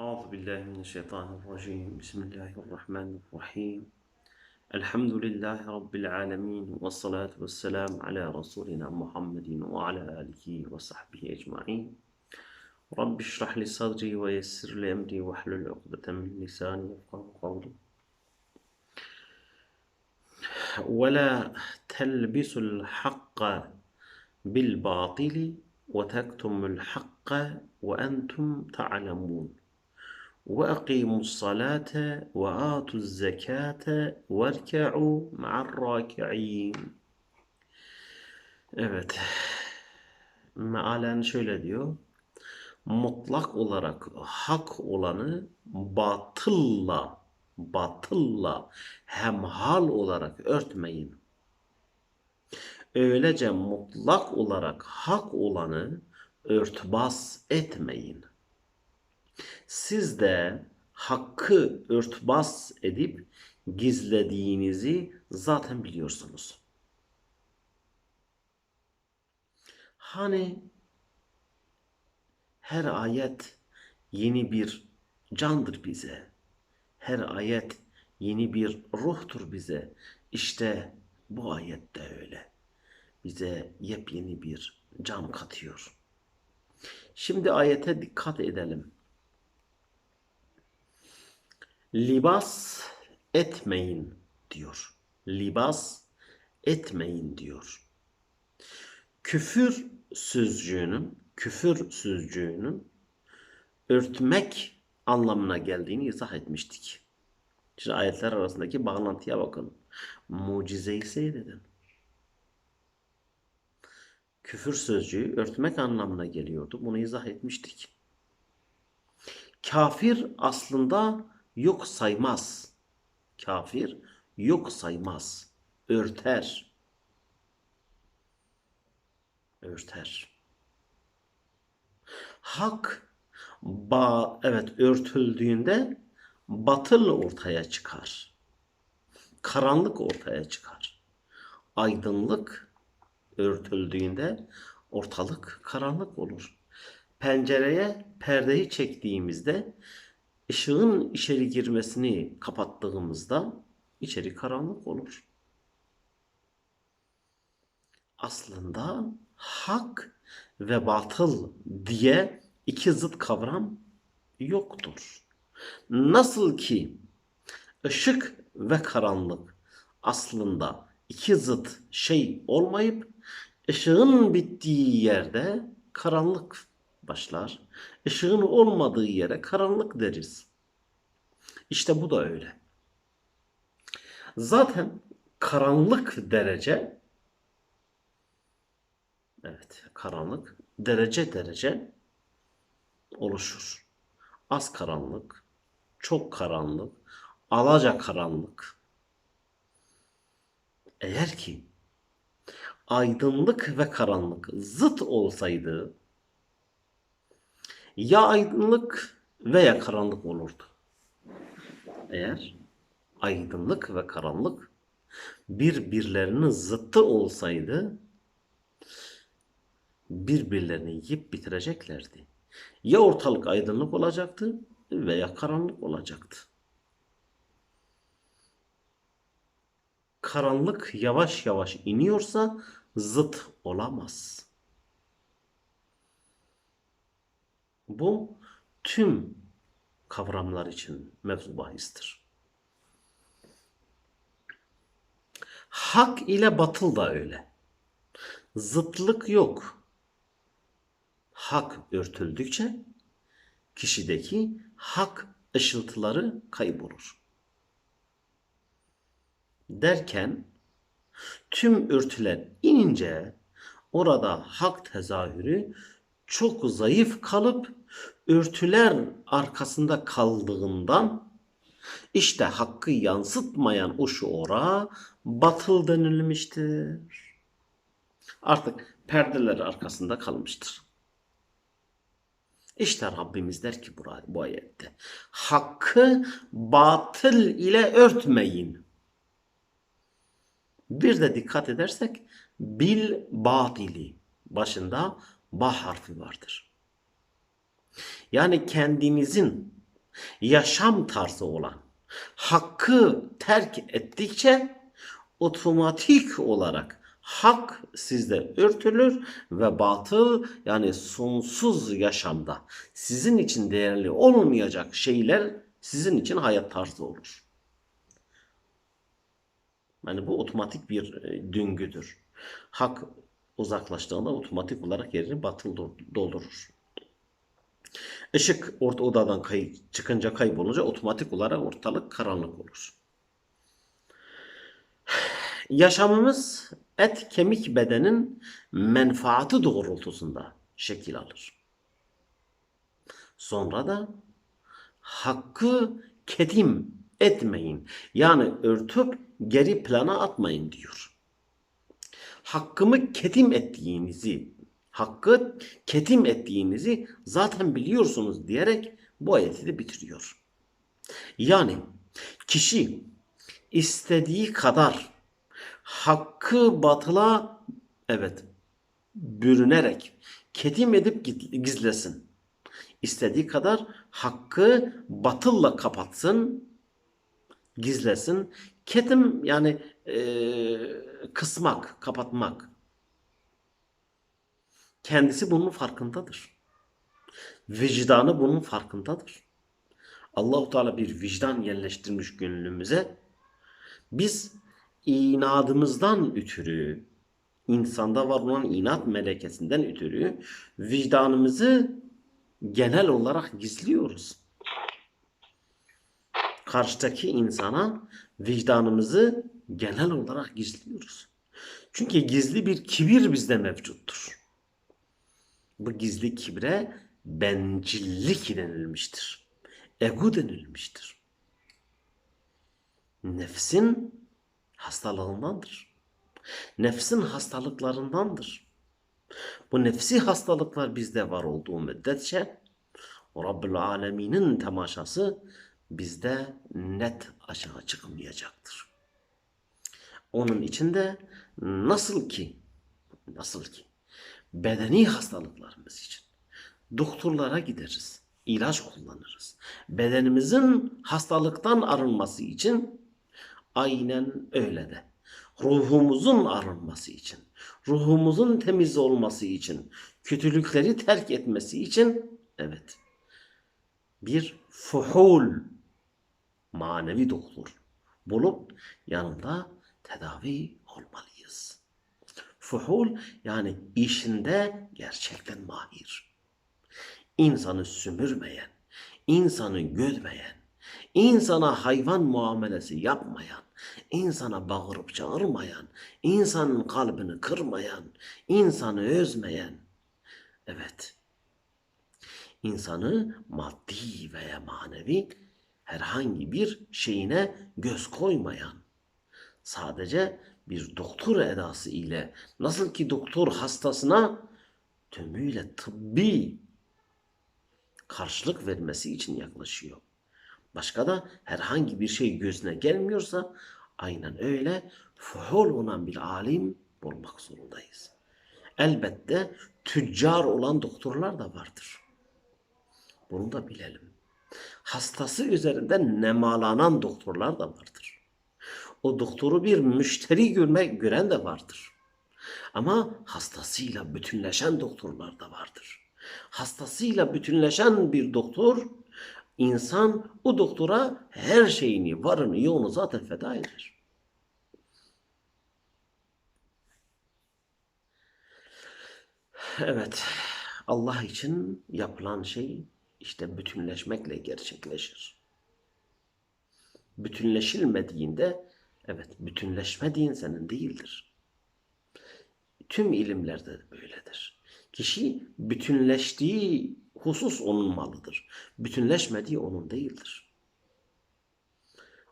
أعوذ بالله من الشيطان الرجيم. بسم الله الرحمن الرحيم. الحمد لله رب العالمين والصلاة والسلام على رسولنا محمد وعلى آله وصحبه أجمعين. رب اشرح لي صدري ويسر لي أمري واحلل عقدة من لساني يفقه قولي. ولا تلبسوا الحق بالباطل وتكتموا الحق وأنتم تعلمون. وأقيموا الصلاة وآتوا الزكاة واركعوا مع الراكعين Evet. Mealen şöyle diyor. Mutlak olarak hak olanı batılla, batılla hemhal olarak örtmeyin. Öylece mutlak olarak hak olanı örtbas etmeyin. Siz de hakkı örtbas edip gizlediğinizi zaten biliyorsunuz. Hani her ayet yeni bir candır bize. Her ayet yeni bir ruhtur bize. İşte bu ayet de öyle. Bize yepyeni bir can katıyor. Şimdi ayete dikkat edelim. Libas etmeyin diyor. Libas etmeyin diyor. Küfür sözcüğünün, küfür sözcüğünün örtmek anlamına geldiğini izah etmiştik. Şimdi ayetler arasındaki bağlantıya bakın. Mucizeyi seyredin. Küfür sözcüğü örtmek anlamına geliyordu. Bunu izah etmiştik. Kafir aslında yok saymaz. Kafir yok saymaz. Örter. Örter. Hak ba evet örtüldüğünde batıl ortaya çıkar. Karanlık ortaya çıkar. Aydınlık örtüldüğünde ortalık karanlık olur. Pencereye perdeyi çektiğimizde ışığın içeri girmesini kapattığımızda içeri karanlık olur. Aslında hak ve batıl diye iki zıt kavram yoktur. Nasıl ki ışık ve karanlık aslında iki zıt şey olmayıp ışığın bittiği yerde karanlık başlar. Işığın olmadığı yere karanlık deriz. İşte bu da öyle. Zaten karanlık derece evet karanlık derece derece oluşur. Az karanlık, çok karanlık, alaca karanlık. Eğer ki aydınlık ve karanlık zıt olsaydı ya aydınlık veya karanlık olurdu. Eğer aydınlık ve karanlık birbirlerinin zıttı olsaydı birbirlerini yiyip bitireceklerdi. Ya ortalık aydınlık olacaktı veya karanlık olacaktı. Karanlık yavaş yavaş iniyorsa zıt olamaz. Bu tüm kavramlar için mevzu bahistir. Hak ile batıl da öyle. Zıtlık yok. Hak örtüldükçe kişideki hak ışıltıları kaybolur. Derken tüm örtüler inince orada hak tezahürü çok zayıf kalıp örtüler arkasında kaldığından işte hakkı yansıtmayan o şuura batıl denilmiştir. Artık perdeler arkasında kalmıştır. İşte Rabbimiz der ki bu, ayette hakkı batıl ile örtmeyin. Bir de dikkat edersek bil batili başında ba harfi vardır. Yani kendinizin yaşam tarzı olan hakkı terk ettikçe otomatik olarak hak sizde örtülür ve batıl yani sonsuz yaşamda sizin için değerli olmayacak şeyler sizin için hayat tarzı olur. Yani bu otomatik bir e, döngüdür. Hak uzaklaştığında otomatik olarak yerini batıl do- doldurur. Işık orta odadan kay çıkınca kaybolunca otomatik olarak ortalık karanlık olur. Yaşamımız et kemik bedenin menfaati doğrultusunda şekil alır. Sonra da hakkı ketim etmeyin. Yani örtüp geri plana atmayın diyor. Hakkımı ketim ettiğinizi, hakkı ketim ettiğinizi zaten biliyorsunuz diyerek bu ayeti de bitiriyor. Yani kişi istediği kadar hakkı batıla evet bürünerek ketim edip gizlesin. İstediği kadar hakkı batılla kapatsın, gizlesin. Ketim yani eee, kısmak, kapatmak. Kendisi bunun farkındadır. Vicdanı bunun farkındadır. Allahu Teala bir vicdan yerleştirmiş gönlümüze. Biz inadımızdan ötürü, insanda var olan inat melekesinden ötürü vicdanımızı genel olarak gizliyoruz. Karşıdaki insana vicdanımızı genel olarak gizliyoruz. Çünkü gizli bir kibir bizde mevcuttur. Bu gizli kibre bencillik denilmiştir. Ego denilmiştir. Nefsin hastalığındandır. Nefsin hastalıklarındandır. Bu nefsi hastalıklar bizde var olduğu müddetçe Rabbül Alemin'in temaşası bizde net aşağı çıkmayacaktır. Onun için de nasıl ki nasıl ki bedeni hastalıklarımız için doktorlara gideriz, ilaç kullanırız. Bedenimizin hastalıktan arınması için aynen öyle de ruhumuzun arınması için, ruhumuzun temiz olması için, kötülükleri terk etmesi için evet bir fuhul manevi doktor bulup yanında tedavi olmalıyız. Fuhul yani işinde gerçekten mahir. İnsanı sümürmeyen, insanı gödmeyen, insana hayvan muamelesi yapmayan, insana bağırıp çağırmayan, insanın kalbini kırmayan, insanı özmeyen, evet, insanı maddi veya manevi herhangi bir şeyine göz koymayan, sadece bir doktor edası ile nasıl ki doktor hastasına tümüyle tıbbi karşılık vermesi için yaklaşıyor. Başka da herhangi bir şey gözüne gelmiyorsa aynen öyle fuhul olan bir alim bulmak zorundayız. Elbette tüccar olan doktorlar da vardır. Bunu da bilelim. Hastası üzerinden nemalanan doktorlar da vardır. O doktoru bir müşteri görmek gören de vardır. Ama hastasıyla bütünleşen doktorlar da vardır. Hastasıyla bütünleşen bir doktor insan o doktora her şeyini, varını, yoğunu zaten feda eder. Evet, Allah için yapılan şey işte bütünleşmekle gerçekleşir. Bütünleşilmediğinde, evet bütünleşmediğin senin değildir. Tüm ilimlerde de böyledir. Kişi bütünleştiği husus onun malıdır. Bütünleşmediği onun değildir.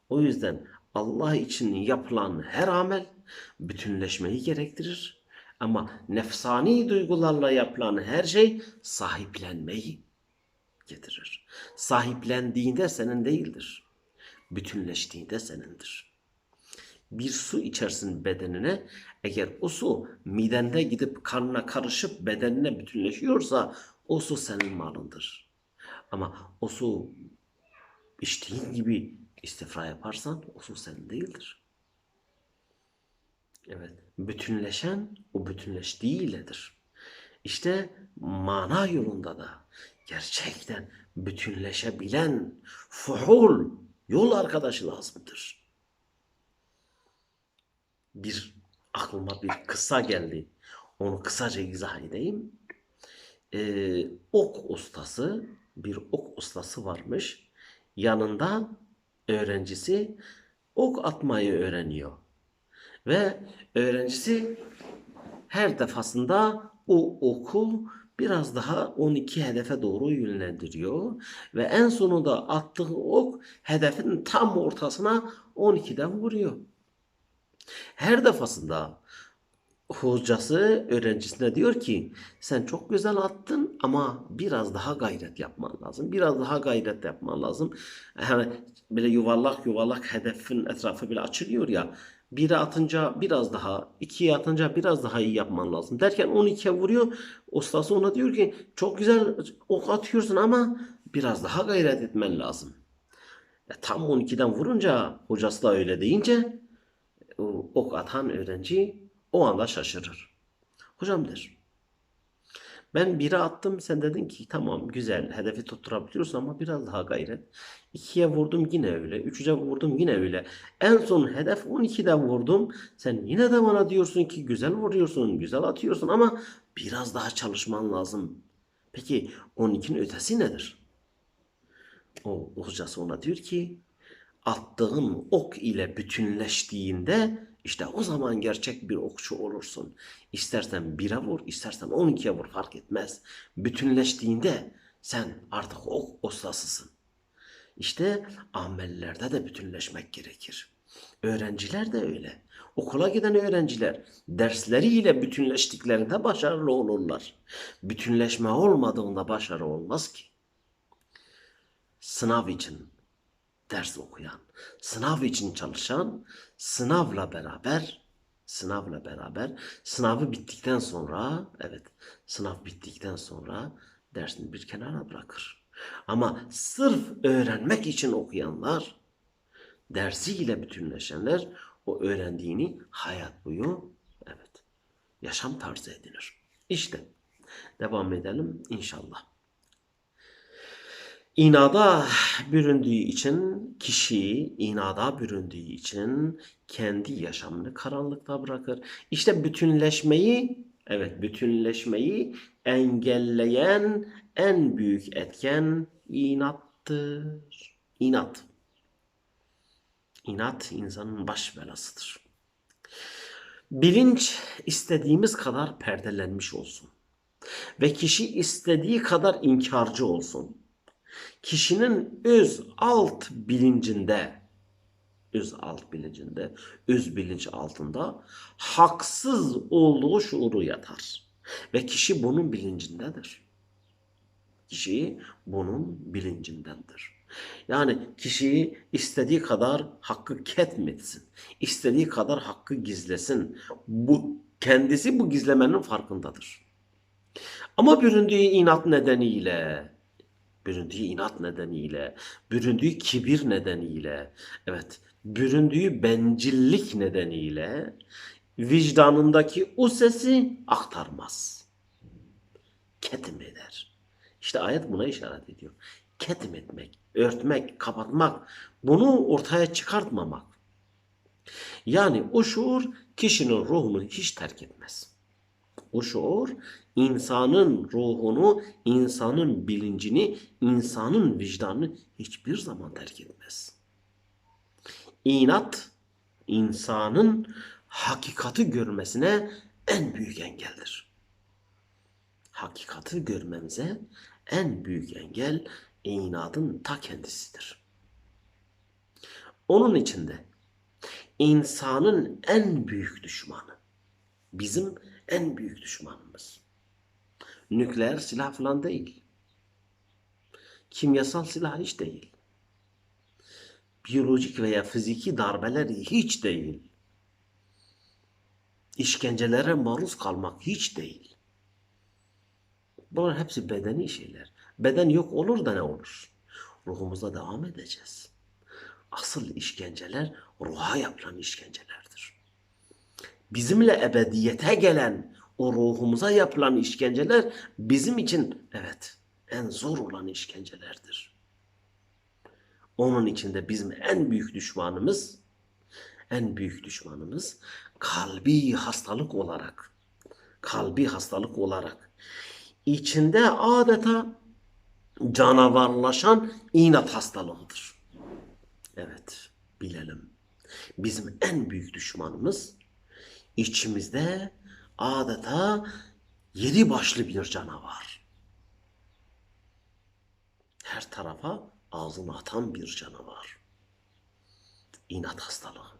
O yüzden Allah için yapılan her amel bütünleşmeyi gerektirir. Ama nefsani duygularla yapılan her şey sahiplenmeyi getirir. Sahiplendiğinde senin değildir. Bütünleştiğinde senindir. Bir su içersin bedenine. Eğer o su midende gidip kanına karışıp bedenine bütünleşiyorsa o su senin malındır. Ama o su içtiğin gibi istifra yaparsan o su senin değildir. Evet, bütünleşen o bütünleştiği iledir. İşte mana yolunda da gerçekten bütünleşebilen fuhul yol arkadaşı lazımdır. Bir aklıma bir kısa geldi. Onu kısaca izah edeyim. Ee, ok ustası, bir ok ustası varmış. Yanında öğrencisi ok atmayı öğreniyor. Ve öğrencisi her defasında o oku biraz daha 12 hedefe doğru yönlendiriyor ve en sonunda attığı ok hedefin tam ortasına 12'den vuruyor. Her defasında hocası öğrencisine diyor ki sen çok güzel attın ama biraz daha gayret yapman lazım. Biraz daha gayret yapman lazım. Yani böyle yuvarlak yuvarlak hedefin etrafı bile açılıyor ya. Biri atınca biraz daha, ikiye atınca biraz daha iyi yapman lazım. Derken 12'ye vuruyor. Ustası ona diyor ki çok güzel ok atıyorsun ama biraz daha gayret etmen lazım. Ya tam 12'den vurunca hocası da öyle deyince o ok atan öğrenci o anda şaşırır. Hocam der. Ben biri attım sen dedin ki tamam güzel hedefi tutturabiliyorsun ama biraz daha gayret. İkiye vurdum yine öyle. Üçe vurdum yine öyle. En son hedef 12'den vurdum. Sen yine de bana diyorsun ki güzel vuruyorsun, güzel atıyorsun ama biraz daha çalışman lazım. Peki 12'nin ötesi nedir? O hocası ona diyor ki attığın ok ile bütünleştiğinde işte o zaman gerçek bir okçu olursun. İstersen bire vur, istersen 12'ye vur fark etmez. Bütünleştiğinde sen artık ok ustasısın. İşte amellerde de bütünleşmek gerekir. Öğrenciler de öyle. Okula giden öğrenciler dersleriyle bütünleştiklerinde başarılı olurlar. Bütünleşme olmadığında başarı olmaz ki. Sınav için ders okuyan, sınav için çalışan, sınavla beraber, sınavla beraber, sınavı bittikten sonra, evet, sınav bittikten sonra dersini bir kenara bırakır. Ama sırf öğrenmek için okuyanlar, dersiyle bütünleşenler, o öğrendiğini hayat boyu, evet, yaşam tarzı edinir. İşte, devam edelim inşallah. İnada büründüğü için kişi inada büründüğü için kendi yaşamını karanlıkta bırakır. İşte bütünleşmeyi evet bütünleşmeyi engelleyen en büyük etken inattır. İnat. İnat insanın baş belasıdır. Bilinç istediğimiz kadar perdelenmiş olsun ve kişi istediği kadar inkarcı olsun kişinin öz alt bilincinde öz alt bilincinde, öz bilinç altında haksız olduğu şuuru yatar. Ve kişi bunun bilincindedir. Kişi bunun bilincindendir. Yani kişiyi istediği kadar hakkı ketmetsin. istediği kadar hakkı gizlesin. Bu kendisi bu gizlemenin farkındadır. Ama büründüğü inat nedeniyle büründüğü inat nedeniyle, büründüğü kibir nedeniyle, evet, büründüğü bencillik nedeniyle vicdanındaki o sesi aktarmaz. Ketim eder. İşte ayet buna işaret ediyor. Ketim etmek, örtmek, kapatmak, bunu ortaya çıkartmamak. Yani o şuur kişinin ruhunu hiç terk etmez. O şuur insanın ruhunu, insanın bilincini, insanın vicdanını hiçbir zaman terk etmez. İnat insanın hakikati görmesine en büyük engeldir. Hakikati görmemize en büyük engel inadın ta kendisidir. Onun içinde insanın en büyük düşmanı, bizim en büyük düşmanımız Nükleer silah falan değil. Kimyasal silah hiç değil. Biyolojik veya fiziki darbeler hiç değil. İşkencelere maruz kalmak hiç değil. Bunlar hepsi bedeni şeyler. Beden yok olur da ne olur? ruhumuzda devam edeceğiz. Asıl işkenceler ruha yapılan işkencelerdir. Bizimle ebediyete gelen o ruhumuza yapılan işkenceler bizim için evet en zor olan işkencelerdir. Onun içinde bizim en büyük düşmanımız en büyük düşmanımız kalbi hastalık olarak kalbi hastalık olarak içinde adeta canavarlaşan inat hastalığıdır. Evet, bilelim. Bizim en büyük düşmanımız içimizde adeta yedi başlı bir canavar. Her tarafa ağzını atan bir canavar. İnat hastalığı.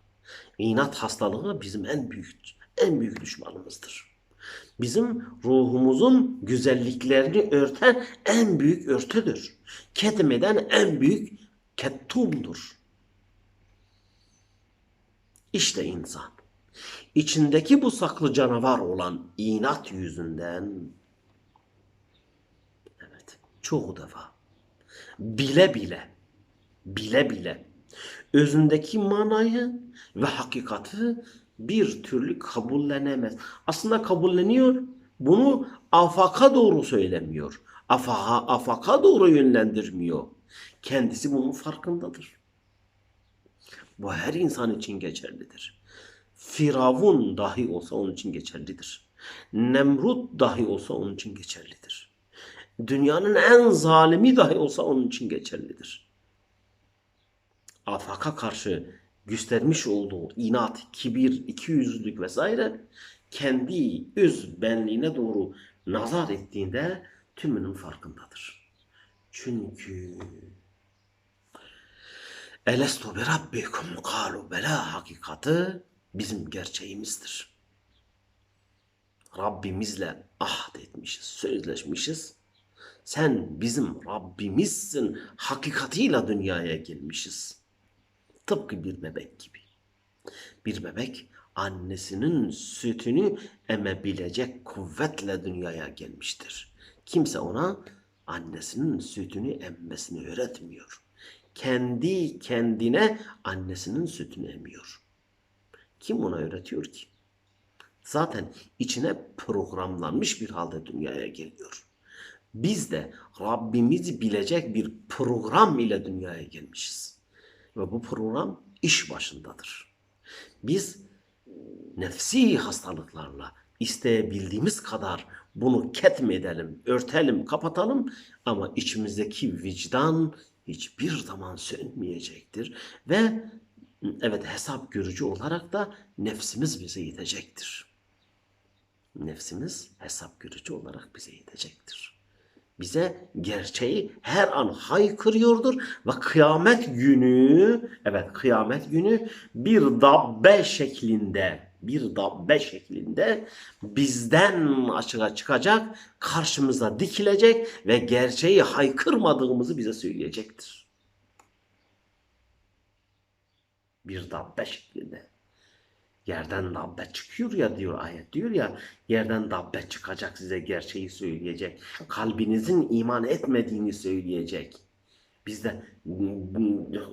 İnat hastalığı bizim en büyük en büyük düşmanımızdır. Bizim ruhumuzun güzelliklerini örten en büyük örtüdür. Ketmeden en büyük kettumdur. İşte insan. İçindeki bu saklı canavar olan inat yüzünden evet çoğu defa bile bile bile bile özündeki manayı ve hakikati bir türlü kabullenemez. Aslında kabulleniyor. Bunu afaka doğru söylemiyor. Afaka, afaka doğru yönlendirmiyor. Kendisi bunun farkındadır. Bu her insan için geçerlidir. Firavun dahi olsa onun için geçerlidir. Nemrut dahi olsa onun için geçerlidir. Dünyanın en zalimi dahi olsa onun için geçerlidir. Afaka karşı göstermiş olduğu inat, kibir, ikiyüzlülük vesaire kendi öz benliğine doğru nazar ettiğinde tümünün farkındadır. Çünkü Elestu bi rabbikum kalu bela hakikati bizim gerçeğimizdir. Rabbimizle ahd etmişiz, sözleşmişiz. Sen bizim Rabbimizsin hakikatiyle dünyaya gelmişiz. Tıpkı bir bebek gibi. Bir bebek annesinin sütünü emebilecek kuvvetle dünyaya gelmiştir. Kimse ona annesinin sütünü emmesini öğretmiyor. Kendi kendine annesinin sütünü emiyor. Kim ona öğretiyor ki? Zaten içine programlanmış bir halde dünyaya geliyor. Biz de Rabbimizi bilecek bir program ile dünyaya gelmişiz. Ve bu program iş başındadır. Biz nefsi hastalıklarla isteyebildiğimiz kadar bunu ketmedelim, örtelim, kapatalım ama içimizdeki vicdan hiçbir zaman sönmeyecektir ve evet hesap görücü olarak da nefsimiz bize yetecektir. Nefsimiz hesap görücü olarak bize yetecektir bize gerçeği her an haykırıyordur ve kıyamet günü evet kıyamet günü bir dabbe şeklinde bir dabbe şeklinde bizden açığa çıkacak, karşımıza dikilecek ve gerçeği haykırmadığımızı bize söyleyecektir. Bir dabbe şeklinde. Yerden dabbe çıkıyor ya diyor ayet diyor ya yerden dabbe çıkacak size gerçeği söyleyecek. Kalbinizin iman etmediğini söyleyecek. Biz de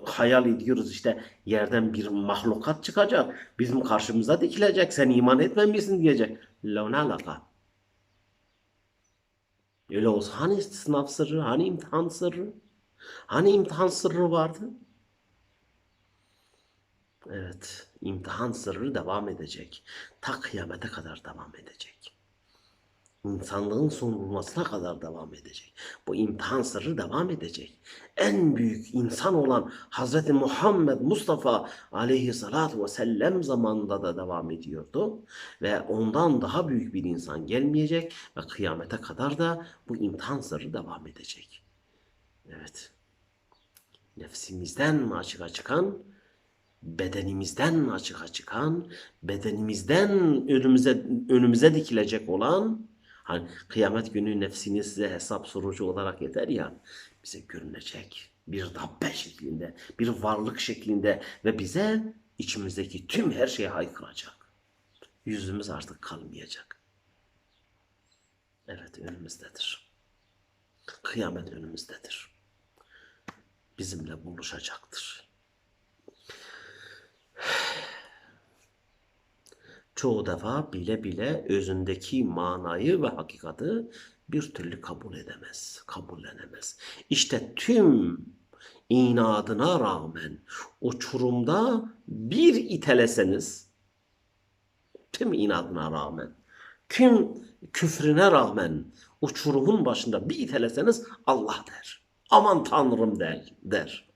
hayal ediyoruz işte yerden bir mahlukat çıkacak. Bizim karşımıza dikilecek. Sen iman etmemişsin diyecek. La ne alaka? Öyle olsa hani sınav sırrı, hani imtihan sırrı? Hani imtihan sırrı vardı? Evet, imtihan sırrı devam edecek. Ta kıyamete kadar devam edecek. İnsanlığın son bulmasına kadar devam edecek. Bu imtihan sırrı devam edecek. En büyük insan olan Hazreti Muhammed Mustafa aleyhissalatu vesselam zamanında da devam ediyordu. Ve ondan daha büyük bir insan gelmeyecek ve kıyamete kadar da bu imtihan sırrı devam edecek. Evet. Nefsimizden açığa çıkan bedenimizden açığa çıkan, bedenimizden önümüze önümüze dikilecek olan hani kıyamet günü nefsini size hesap sorucu olarak yeter ya bize görünecek bir dabbe şeklinde, bir varlık şeklinde ve bize içimizdeki tüm her şeye haykıracak. Yüzümüz artık kalmayacak. Evet önümüzdedir. Kıyamet önümüzdedir. bizimle buluşacaktır. Çoğu defa bile bile özündeki manayı ve hakikati bir türlü kabul edemez, kabullenemez. İşte tüm inadına rağmen uçurumda bir iteleseniz, tüm inadına rağmen, tüm küfrüne rağmen uçurumun başında bir iteleseniz Allah der. Aman Tanrım der. der.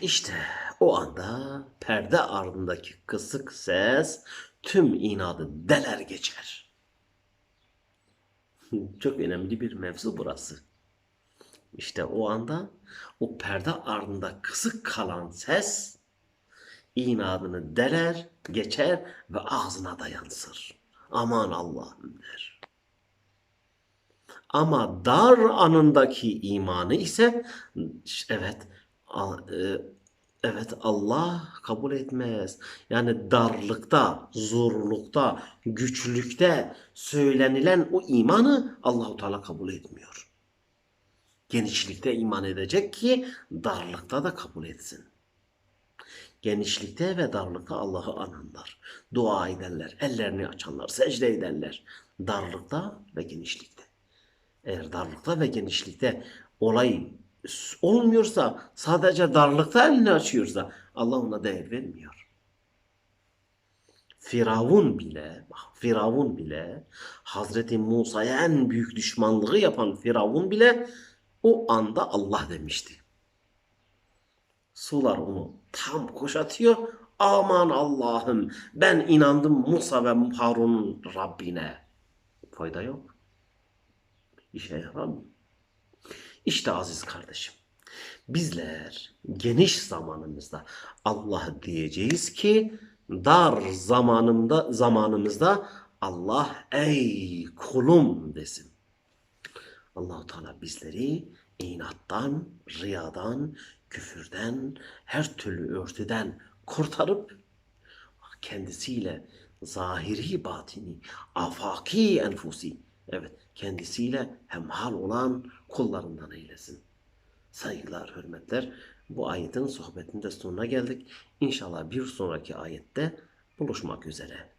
İşte o anda perde ardındaki kısık ses tüm inadı deler geçer. Çok önemli bir mevzu burası. İşte o anda o perde ardında kısık kalan ses inadını deler, geçer ve ağzına da yansır. Aman Allah'ım der. Ama dar anındaki imanı ise evet evet Allah kabul etmez. Yani darlıkta, zorlukta, güçlükte söylenilen o imanı Allahu Teala kabul etmiyor. Genişlikte iman edecek ki darlıkta da kabul etsin. Genişlikte ve darlıkta Allah'ı ananlar. Dua ederler, ellerini açanlar, secde ederler. Darlıkta ve genişlikte. Eğer darlıkta ve genişlikte olay olmuyorsa, sadece darlıkta elini açıyorsa Allah ona değer vermiyor. Firavun bile, bak Firavun bile, Hazreti Musa'ya en büyük düşmanlığı yapan Firavun bile o anda Allah demişti. Sular onu tam kuşatıyor. Aman Allah'ım ben inandım Musa ve Harun'un Rabbine. Fayda yok. İşe yaramıyor. İşte aziz kardeşim. Bizler geniş zamanımızda Allah diyeceğiz ki dar zamanımda zamanımızda Allah ey kulum desin. Allahu Teala bizleri inattan, riyadan, küfürden, her türlü örtüden kurtarıp kendisiyle zahiri batini, afaki enfusi, evet kendisiyle hemhal olan kullarından eylesin. Saygılar, hürmetler. Bu ayetin sohbetinde sonuna geldik. İnşallah bir sonraki ayette buluşmak üzere.